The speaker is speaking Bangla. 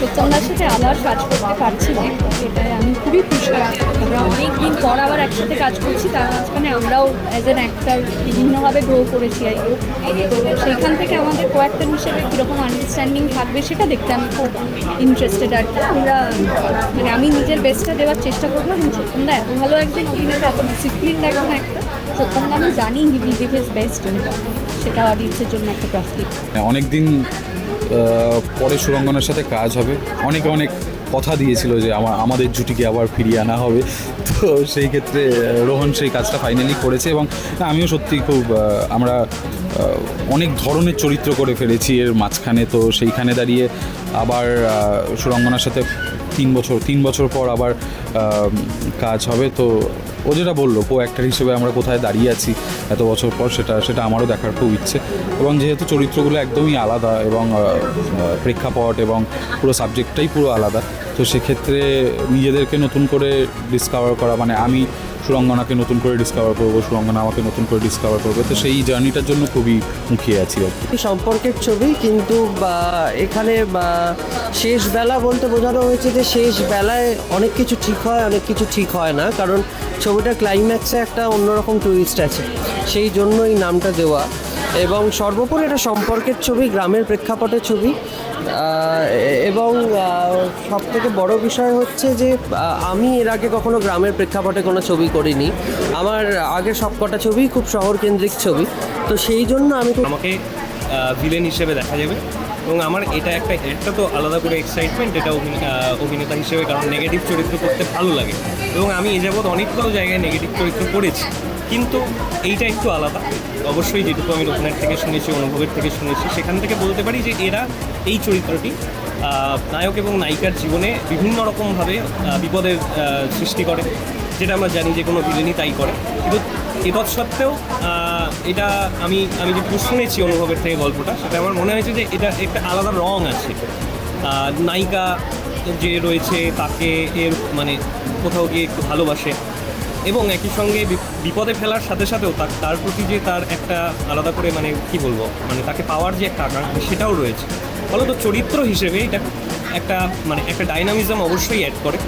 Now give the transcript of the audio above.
সত্যমদার সাথে আবার কাজ করতে পারছি যে এটাই আমি খুবই খুশি আমরা অনেক দিন পর আবার একসাথে কাজ করছি, তার মাঝখানে আমরাও অ্যাজ অ্যান অ্যাক্টার বিভিন্নভাবে গ্রো করেছি আর কি। সেইখান থেকে আমাদের কো অ্যাক্টার হিসেবে কীরকম আন্ডারস্ট্যান্ডিং থাকবে সেটা দেখতে আমি খুব ইন্টারেস্টেড আর কি। আমরা মানে আমি নিজের বেস্টটা দেওয়ার চেষ্টা করব, এবং সত্যমদা এত ভালো একজন অভিনেতা, এত ডিসিপ্লিন একজন একটা সত্যমদা আমি জানি he will give his best সেটা অডিয়েন্সের জন্য একটা প্রাস্তিক অনেক দিন পরে সুরঙ্গনার সাথে কাজ হবে। অনেকে অনেক কথা দিয়েছিল যে আমার, আমাদের জুটিকে আবার ফিরিয়ে আনা হবে। তো সেই ক্ষেত্রে রোহন সেই কাজটা ফাইনালি করেছে এবং আমিও সত্যি খুব আমরা অনেক ধরনের চরিত্র করে ফেলেছি। এর মাঝখানে তো সেইখানে দাঁড়িয়ে আবার সুরঙ্গনার সাথে তিন বছর তিন বছর পর আবার কাজ হবে। তো ও যেটা বলল, কো অ্যাক্টার হিসেবে আমরা কোথায় দাঁড়িয়ে আছি এত বছর পর, সেটা সেটা আমারও দেখার খুব ইচ্ছে। এবং যেহেতু চরিত্রগুলো একদমই আলাদা এবং প্রেক্ষাপট এবং পুরো সাবজেক্টটাই পুরো আলাদা, তো সেক্ষেত্রে নিজেদেরকে নতুন করে ডিসকভার করা মানে আমি সুরঙ্গনাকে নতুন করে ডিসকভার করব সুরঙ্গনা আমাকে নতুন করে ডিসকভার করবে। তো সেই জার্নিটার জন্য খুবই মুখিয়ে আছি আর কি। সম্পর্কের ছবি, কিন্তু এখানে শেষ বেলা বলতে বোঝানো হয়েছে যে শেষ বেলায় অনেক কিছু ঠিক হয়, অনেক কিছু ঠিক হয় না। কারণ ছবিটা ক্লাইম্যাক্সে একটা অন্যরকম টুরিস্ট আছে। সেই জন্য এই নামটা দেওয়া। এবং সর্বোপরি এটা সম্পর্কের ছবি, গ্রামের প্রেক্ষাপটের ছবি। এবং সব থেকে বড় বিষয় হচ্ছে যে আমি এর আগে কখনো গ্রামের প্রেক্ষাপটে কোনো ছবি করিনি। আমার আগে সবকটা ছবি খুব শহর কেন্দ্রিক ছবি। তো সেই জন্য আমি আমাকে ভিলেন হিসেবে দেখা যাবে। এবং আমার এটা একটা একটা তো আলাদা করে এক্সাইটমেন্ট এটা অভিনে- অভিনেতা হিসেবে কারণ নেগেটিভ চরিত্র করতে ভালো লাগে। এবং আমি এ যাবৎ অনেকগুলো জায়গায় নেগেটিভ চরিত্র করেছি। কিন্তু এইটা একটু আলাদা। অবশ্যই যেটুকু আমি রোহনের থেকে শুনেছি, অনুভবের থেকে শুনেছি, সেখান থেকে বলতে পারি যে এরা এই চরিত্রটি নায়ক এবং নায়িকার জীবনে বিভিন্ন রকমভাবে বিপদের সৃষ্টি করে, যেটা আমরা জানি যে কোনো ভিলেনই তাই করে। কিন্তু এতৎ সত্ত্বেও এটা আমি আমি যেটুকু শুনেছি অনুভবের থেকে গল্পটা, সেটা আমার মনে হয়েছে যে এটা একটা আলাদা রং আছে। নায়িকা যে রয়েছে, তাকে এর মানে কোথাও গিয়ে একটু ভালোবাসে এবং একই সঙ্গে বিপদে ফেলার সাথে সাথেও তার প্রতি যে তার একটা আলাদা করে মানে কি বলব মানে তাকে পাওয়ার যে একটা আকাঙ্ক্ষা সেটাও রয়েছে। ফলত চরিত্র হিসেবে এটা একটা মানে একটা ডাইনামিজম অবশ্যই অ্যাড করে।